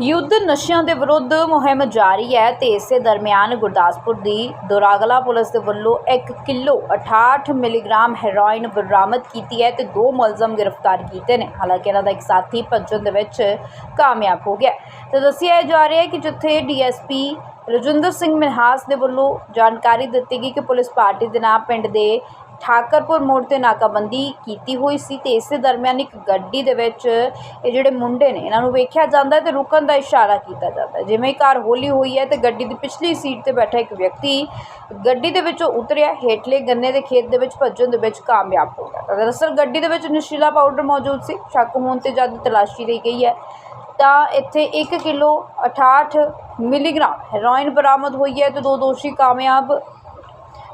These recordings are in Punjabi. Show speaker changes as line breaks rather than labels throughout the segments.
ਯੁੱਧ ਨਸ਼ਿਆਂ ਦੇ ਵਿਰੁੱਧ ਮੁਹਿੰਮ ਜਾਰੀ ਹੈ ਤੇ ਇਸੇ ਦਰਮਿਆਨ ਗੁਰਦਾਸਪੁਰ ਦੀ ਦੋਰਾਗਲਾ ਪੁਲਿਸ ਦੇ ਵੱਲੋਂ 1 ਕਿਲੋ 68 ਮਿਲੀਗ੍ਰਾਮ ਹੈਰੋਇਨ ਬਰਾਮਦ ਕੀਤੀ ਹੈ ਤੇ ਦੋ ਮੁਲਜ਼ਮ ਗ੍ਰਿਫਤਾਰ ਕੀਤੇ ਨੇ। ਹਾਲਾਂਕਿ ਇਹਨਾਂ ਦਾ ਇੱਕ ਸਾਥੀ ਭੱਜਣ ਦੇ ਵਿੱਚ ਕਾਮਯਾਬ ਹੋ ਗਿਆ। ਤੇ ਦੱਸਿਆ ਜਾ ਰਿਹਾ ਹੈ ਕਿ ਜਿੱਥੇ ਡੀਐਸਪੀ ਰਜਿੰਦਰ ਸਿੰਘ ਮਨਹਾਸ ਦੇ ਵੱਲੋਂ ਜਾਣਕਾਰੀ ਦਿੱਤੀ ਗਈ ਕਿ ਪੁਲਿਸ ਪਾਰਟੀ ਦੇ ਨਾਮ ਪਿੰਡ ਦੇ ਠਾਕਰਪੁਰ ਮੋੜ ਤੇ ਨਾਕਾਬੰਦੀ ਕੀਤੀ ਹੋਈ ਸੀ ਤੇ ਇਸੇ ਦਰਮਿਆਨ ਇੱਕ ਗੱਡੀ ਦੇ ਵਿੱਚ ਇਹ ਜਿਹੜੇ ਮੁੰਡੇ ਨੇ, ਇਹਨਾਂ ਨੂੰ ਵੇਖਿਆ ਜਾਂਦਾ ਹੈ ਤੇ ਰੁਕਣ ਦਾ ਇਸ਼ਾਰਾ ਕੀਤਾ ਜਾਂਦਾ ਜਿਵੇਂ ਹੀ ਕਾਰ ਹੌਲੀ ਹੋਈ ਹੈ ਤੇ ਗੱਡੀ ਦੀ ਪਿਛਲੀ ਸੀਟ ਤੇ ਬੈਠਾ ਇੱਕ ਵਿਅਕਤੀ ਗੱਡੀ ਦੇ ਵਿੱਚੋਂ ਉਤਰਿਆ, ਹੇਠਲੇ ਗੰਨੇ ਦੇ ਖੇਤ ਦੇ ਵਿੱਚ ਭੱਜਣ ਦੇ ਵਿੱਚ ਕਾਮਯਾਬ ਹੋ ਗਿਆ। ਦਰਅਸਲ ਗੱਡੀ ਦੇ ਵਿੱਚ ਨਸ਼ੀਲਾ ਪਾਊਡਰ ਮੌਜੂਦ ਸੀ, ਸ਼ੱਕ ਹੋਣ ਤੇ ਜਦ ਤਲਾਸ਼ੀ ਲਈ ਗਈ ਹੈ, ਤਾਂ ਇੱਥੇ 1 ਕਿਲੋ 68 ਮਿਲੀਗ੍ਰਾਮ ਹੈਰੋਇਨ ਬਰਾਮਦ ਹੋਈ ਹੈ ਤੇ ਦੋ ਦੋਸ਼ੀ ਕਾਮਯਾਬ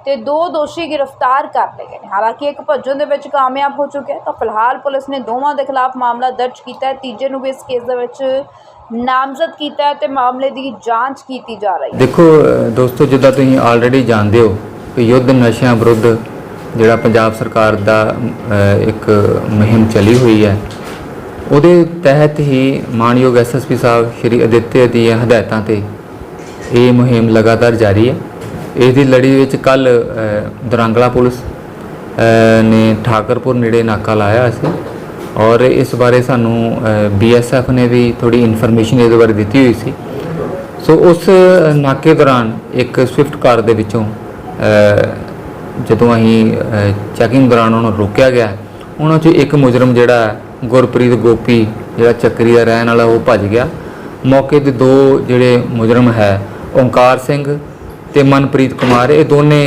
ਤੇ ਦੋ ਦੋਸ਼ੀ ਗ੍ਰਿਫਤਾਰ ਕਰ ਲਏ ਗਏ ਨੇ। ਹਾਲਾਂਕਿ ਇੱਕ ਭੱਜਣ ਦੇ ਵਿੱਚ ਕਾਮਯਾਬ ਹੋ ਚੁੱਕਿਆ ਤਾਂ ਫਿਲਹਾਲ ਪੁਲਿਸ ਨੇ ਦੋਵਾਂ ਦੇ ਖਿਲਾਫ ਮਾਮਲਾ ਦਰਜ ਕੀਤਾ ਹੈ। ਤੀਜੇ ਨੂੰ ਵੀ ਇਸ ਕੇਸ ਦੇ ਵਿੱਚ ਨਾਮਜ਼ਦ ਕੀਤਾ ਹੈ ਤੇ ਮਾਮਲੇ ਦੀ ਜਾਂਚ ਕੀਤੀ ਜਾ ਰਹੀ ਹੈ।
ਦੇਖੋ, ਦੋਸਤੋ, ਜਿੱਦਾਂ ਤੁਸੀਂ ਆਲਰੇਡੀ ਜਾਣਦੇ ਹੋ ਕਿ ਯੁੱਧ ਨਸ਼ਿਆਂ ਵਿਰੁੱਧ ਜਿਹੜਾ ਪੰਜਾਬ ਸਰਕਾਰ ਦਾ ਇੱਕ ਮੁਹਿੰਮ ਚੱਲੀ ਹੋਈ ਹੈ, ਉਹਦੇ ਤਹਿਤ ਹੀ ਮਾਨਯੋਗ ਐਸਐਸਪੀ ਸਾਹਿਬ ਸ਼੍ਰੀ ਅਦਿੱਤਿਆ ਦੀਆਂ ਹਦਾਇਤਾਂ ਤੇ ਇਹ ਮੁਹਿੰਮ ਲਗਾਤਾਰ ਜਾਰੀ ਹੈ। ਇਸ ਦੀ ਲੜੀ ਵਿੱਚ ਕੱਲ ਦਰਾਂਗਲਾ ਪੁਲਿਸ ਨੇ ਠਾਕਰਪੁਰ ਨੇੜੇ ਨਾਕਾ ਲਾਇਆ ਸੀ ਔਰ ਇਸ ਬਾਰੇ ਸਾਨੂੰ ਬੀਐਸਐਫ ਨੇ ਵੀ ਥੋੜੀ ਇਨਫੋਰਮੇਸ਼ਨ ਇਹਦੇ ਬਾਰੇ ਦਿੱਤੀ ਹੋਈ ਸੀ। ਸੋ ਉਸ ਨਾਕੇ ਦੌਰਾਨ ਇੱਕ ਸਵਿਫਟ ਕਾਰ ਦੇ ਵਿੱਚੋਂ ਜਦੋਂ ਅਸੀਂ ਚੈਕਿੰਗ ਦੌਰਾਨ ਉਹਨੂੰ ਰੋਕਿਆ ਗਿਆ, ਉਹਨਾਂ 'ਚੋਂ ਇੱਕ ਮੁਜਰਮ ਜਿਹੜਾ ਗੁਰਪ੍ਰੀਤ ਗੋਪੀ, ਜਿਹੜਾ ਚੱਕਰੀ ਦਾ ਰਹਿਣ ਵਾਲਾ, ਉਹ ਭੱਜ ਗਿਆ। ਮੌਕੇ ਤੇ ਦੋ ਜਿਹੜੇ ਮੁਜਰਮ ਹੈ, ਓਂਕਾਰ ਸਿੰਘ ਤੇ ਮਨਪ੍ਰੀਤ ਕੁਮਾਰ ਇਹ ਦੋਨੇ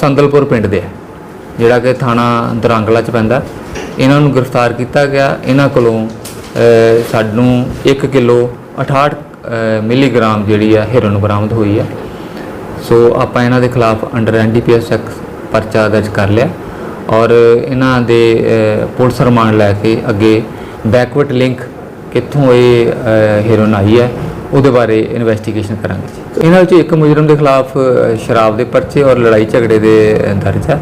ਸੰਦਲਪੁਰ ਪਿੰਡ ਦੇ ਹੈ ਜਿਹੜਾ ਕਿ ਥਾਣਾ ਦਰਾਂਗਲਾ ਚ ਪੈਂਦਾ। ਇਹਨਾਂ ਨੂੰ ਗ੍ਰਿਫਤਾਰ ਕੀਤਾ ਗਿਆ। ਇਹਨਾਂ ਕੋਲੋਂ ਸਾਨੂੰ 1 ਕਿਲੋ 68 ਮਿਲੀਗ੍ਰਾਮ ਜਿਹੜੀ ਆ ਹੈਰੋਇਨ ਬਰਾਮਦ ਹੋਈ ਹੈ ਸੋ ਆਪਾਂ ਇਹਨਾਂ ਦੇ ਖਿਲਾਫ ਅੰਡਰ ਐਨਡੀਪੀਐਸ ਐਕਟ ਪਰਚਾ ਦਰਜ ਕਰ ਲਿਆ ਔਰ ਇਹਨਾਂ ਦੇ ਪੁਲਿਸ ਰਿਮਾਂਡ ਲੈ ਕੇ ਅੱਗੇ ਬੈਕਵਰਡ ਲਿੰਕ ਕਿੱਥੋਂ ਇਹ ਅ, ਆਈ ਹੈ ਉਹਦੇ ਬਾਰੇ ਇਨਵੈਸਟੀਗੇਸ਼ਨ ਕਰਾਂਗੇ ਜੀ। ਇਹਨਾਂ ਵਿੱਚ ਇੱਕ ਮੁਜਰਮ ਦੇ ਖਿਲਾਫ ਸ਼ਰਾਬ ਦੇ ਪਰਚੇ ਔਰ ਲੜਾਈ ਝਗੜੇ ਦੇ ਦਰਜ ਹੈ।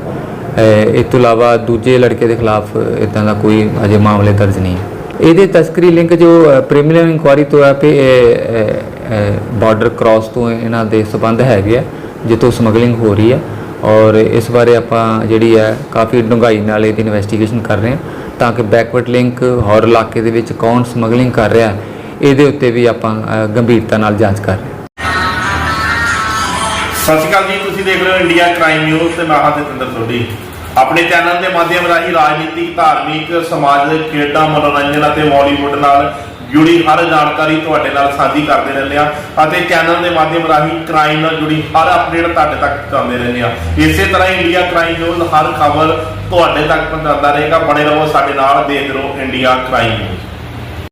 ਅ, ਇਸ ਤੋਂ ਇਲਾਵਾ ਦੂਜੇ ਲੜਕੇ ਦੇ ਖਿਲਾਫ ਇਦਾਂ ਦਾ ਕੋਈ ਅਜੇ ਮਾਮਲੇ ਦਰਜ ਨਹੀਂ ਹੈ। ਇਹਦੇ ਤਸਕਰੀ ਲਿੰਕ ਜੋ ਪ੍ਰੀਮੀਨਰੀ ਇਨਕੁਆਰੀ ਤੋਂ ਹੈ ਕਿ ਇਹ ਬਾਰਡਰ ਕ੍ਰਾਸ ਤੋਂ ਇਹਨਾਂ ਦੇ ਸਬੰਧ ਹੈਗੇ ਆ ਜਿੱਥੋਂ ਸਮਗਲਿੰਗ ਹੋ ਰਹੀ ਹੈ। ਔਰ ਇਸ ਬਾਰੇ ਆਪਾਂ ਜਿਹੜੀ ਹੈ ਕਾਫੀ ਡੂੰਘਾਈ ਨਾਲ ਇਹਦੀ ਇਨਵੈਸਟੀਗੇਸ਼ਨ ਕਰ ਰਹੇ ਹਾਂ ਤਾਂ ਕਿ ਬੈਕਵਰਡ ਲਿੰਕ ਹੋਰ ਇਲਾਕੇ ਦੇ ਵਿੱਚ ਕੌਣ ਸਮਗਲਿੰਗ ਕਰ ਰਿਹਾ ਹੈ, ਇਹਦੇ ਉੱਤੇ ਵੀ ਆਪਾਂ ਗੰਭੀਰਤਾ ਨਾਲ ਜਾਂਚ ਕਰ ਰਹੇ
ਸਤਿ ਸ਼੍ਰੀ ਅਕਾਲ ਜੀ, ਤੁਸੀਂ ਦੇਖ ਰਹੇ ਹੋ ਇੰਡੀਆ ਕ੍ਰਾਈਮ ਨਿਊਜ਼ ਤੇ ਮੈਂ ਹਾਂ ਜਤਿੰਦਰ ਸੋਢੀ। ਆਪਣੇ ਚੈਨਲ ਦੇ ਮਾਧਿਅਮ ਰਾਹੀਂ ਰਾਜਨੀਤਿਕ, ਧਾਰਮਿਕ ਸਮਾਜਿਕ ਖੇਡਾਂ, ਮਨੋਰੰਜਨ ਅਤੇ ਬਾਲੀਵੁੱਡ ਨਾਲ ਜੁੜੀ ਹਰ ਜਾਣਕਾਰੀ ਤੁਹਾਡੇ ਨਾਲ ਸਾਂਝੀ ਕਰਦੇ ਰਹਿੰਦੇ ਆ ਅਤੇ ਚੈਨਲ ਦੇ ਮਾਧਿਅਮ ਰਾਹੀਂ ਕ੍ਰਾਈਮ ਨਾਲ ਜੁੜੀ ਹਰ ਅਪਡੇਟ ਤੁਹਾਡੇ ਤੱਕ ਪਹੁੰਚਾਉਂਦੇ ਰਹਿੰਦੇ ਆ ਇਸੇ ਤਰ੍ਹਾਂ ਇੰਡੀਆ ਕ੍ਰਾਈਮ ਨਿਊਜ਼ ਹਰ ਖਬਰ ਤੁਹਾਡੇ ਤੱਕ ਪਹੁੰਚਾਉਂਦਾ ਰਹੇਗਾ। ਬਣੇ ਰਹੋ ਸਾਡੇ ਨਾਲ, ਦੇਖਦੇ ਰਹੋ ਇੰਡੀਆ ਕ੍ਰਾਈਮ ਨਿਊਜ਼।